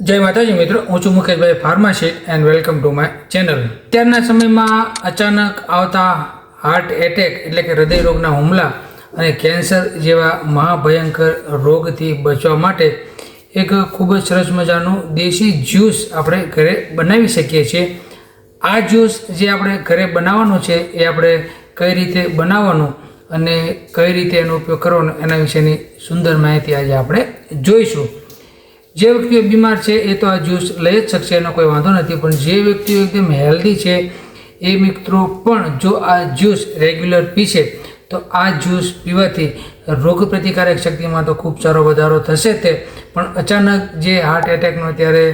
જય માતાજી મિત્રો, હું છું મુકેશભાઈ pharmacist and welcome to my channel અત્યારના સમયમાં અચાનક આવતા હાર્ટ એટેક એટલે કે હૃદય રોગના હુમલા અને કેન્સર જેવા મહાભયંકર રોગથી બચવા માટે એક ખૂબ જ સરસ મજાનું દેશી જ્યુસ આપણે ઘરે બનાવી શકીએ છીએ. આ જ્યુસ જે આપણે ઘરે બનાવવાનું છે, એ આપણે કઈ રીતે બનાવવાનું અને કઈ રીતે એનો ઉપયોગ કરવાનો, એના વિશેની સુંદર માહિતી આજે આપણે જોઈશું. જે વ્યક્તિઓ બીમાર છે એ તો આ જ્યુસ લઈ જ શકશે, એનો કોઈ વાંધો નથી. પણ જે વ્યક્તિઓ એકદમ હેલ્ધી છે, એ મિત્રો પણ જો આ જ્યુસ રેગ્યુલર પીશે, તો આ જ્યુસ પીવાથી રોગ પ્રતિકારક શક્તિમાં તો ખૂબ સારો વધારો થશે તે. પણ અચાનક જે હાર્ટ એટેકનો અત્યારે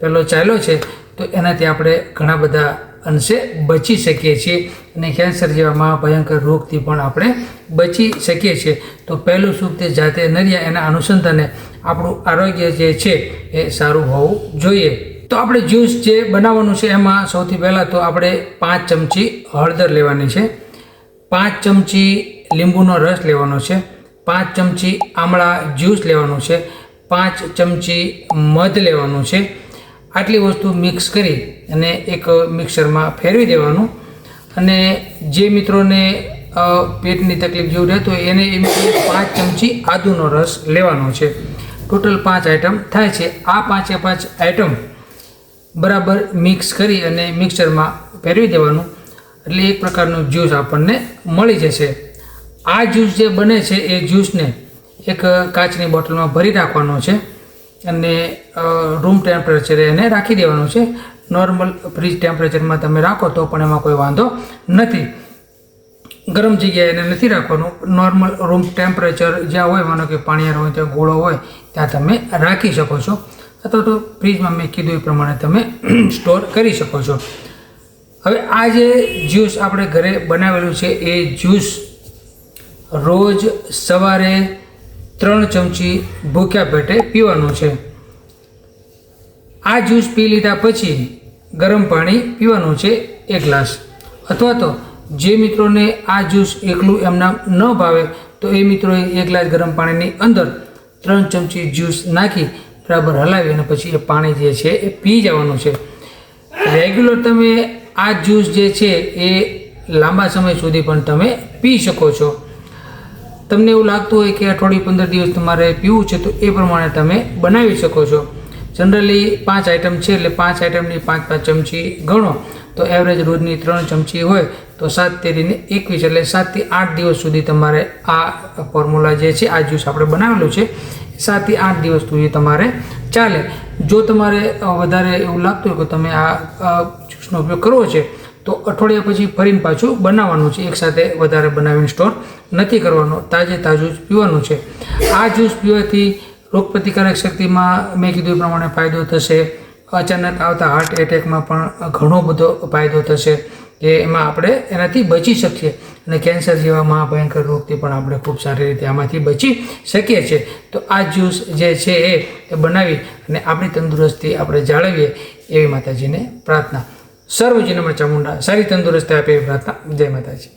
પહેલો ચાલ્યો છે, તો એનાથી આપણે ઘણા બધા અંશે બચી શકીએ છીએ અને કેન્સર જેવા મહાભયંકર રોગથી પણ આપણે બચી શકીએ છીએ. તો પહેલું સુખ તે જાતે નર્યા એના અનુસંધાને આપણું આરોગ્ય જે છે એ સારું હોવું જોઈએ. તો આપણે જ્યુસ જે બનાવવાનું છે એમાં સૌથી પહેલાં તો આપણે પાંચ ચમચી હળદર લેવાની છે, પાંચ ચમચી લીંબુનો રસ લેવાનો છે, પાંચ ચમચી આમળા જ્યુસ લેવાનું છે, પાંચ ચમચી મધ લેવાનું છે. આટલી વસ્તુ મિક્સ કરી અને એક મિક્સરમાં ફેરવી દેવાનું. અને જે મિત્રોને પેટની તકલીફ જેવું રહેતું એને એ મિત્રો પાંચ ચમચી આદુનો રસ લેવાનો છે. ટોટલ પાંચ આઈટમ થાય છે. આ પાંચે પાંચ આઈટમ બરાબર મિક્સ કરી અને મિક્સરમાં ફેરવી દેવાનું. એટલે એક પ્રકારનું જ્યુસ આપણને મળી જશે. આ જ્યુસ જે બને છે એ જ્યુસને એક કાચની બોટલમાં ભરી રાખવાનો છે અને રૂમ ટેમ્પરેચરે એને રાખી દેવાનું છે. નોર્મલ ફ્રીજ ટેમ્પરેચરમાં તમે રાખો તો પણ એમાં કોઈ વાંધો નથી. ગરમ જગ્યાએ એને નથી રાખવાનું. નોર્મલ રૂમ ટેમ્પરેચર જ્યાં હોય, માનો કે પાણીયાર હોય, ત્યાં ગોળો હોય, ત્યાં તમે રાખી શકો છો. અથવા તો ફ્રીજમાં મેં કીધું એ પ્રમાણે તમે સ્ટોર કરી શકો છો. હવે આ જે જ્યુસ આપણે ઘરે બનાવેલું છે, એ જ્યુસ રોજ સવારે ત્રણ ચમચી ભૂખ્યા પેટે પીવાનું છે. આ જ્યુસ પી લીધા પછી ગરમ પાણી પીવાનું છે એક ગ્લાસ. અથવા તો જે મિત્રોને આ જ્યુસ એકલું એમના ન ભાવે, તો એ મિત્રોએ એક ગ્લાસ ગરમ પાણીની અંદર ત્રણ ચમચી જ્યુસ નાખી બરાબર હલાવી અને પછી એ પાણી જે છે એ પી જવાનું છે. રેગ્યુલર તમે આ જ્યુસ જે છે એ લાંબા સમય સુધી પણ તમે પી શકો છો. તમને એવું લાગતું હોય કે અઠવાડિયું પંદર દિવસ તમારે પીવું છે, તો એ પ્રમાણે તમે બનાવી શકો છો. જનરલી પાંચ આઈટમ છે, એટલે પાંચ આઈટમની પાંચ પાંચ ચમચી ગણો. તો એવરેજ રોજની ત્રણ ચમચી હોય તો સાત તેરીને એકવીસ એટલે સાતથી આઠ દિવસ સુધી તમારે આ ફોર્મ્યુલા જે છે, આ જ્યુસ આપણે બનાવેલું છે સાતથી આઠ દિવસ સુધી તમારે ચાલે. જો તમારે વધારે એવું લાગતું હોય કે તમે આ જ્યુસનો ઉપયોગ કરવો છે, તો અઠવાડિયા પછી ફરીને પાછું બનાવવાનું છે. એકસાથે વધારે બનાવીને સ્ટોર નથી કરવાનો, તાજે તાજું જ પીવાનું છે. આ જ્યુસ પીવાથી રોગપ્રતિકારક શક્તિમાં મેં કીધું એ પ્રમાણે ફાયદો થશે. અચાનક આવતા હાર્ટ એટેકમાં પણ ઘણો બધો ફાયદો થશે કે એમાં આપણે એનાથી બચી શકીએ. અને કેન્સર જેવા મહાભયંકર રોગથી પણ આપણે ખૂબ સારી રીતે આમાંથી બચી શકીએ છીએ. તો આ જ્યુસ જે છે એ બનાવી અને આપણી તંદુરસ્તી આપણે જાળવીએ એવી માતાજીને પ્રાર્થના. સર્વજનમાં ચામુંડા સારી તંદુરસ્તી આપે એવી પ્રાર્થના. જય માતાજી.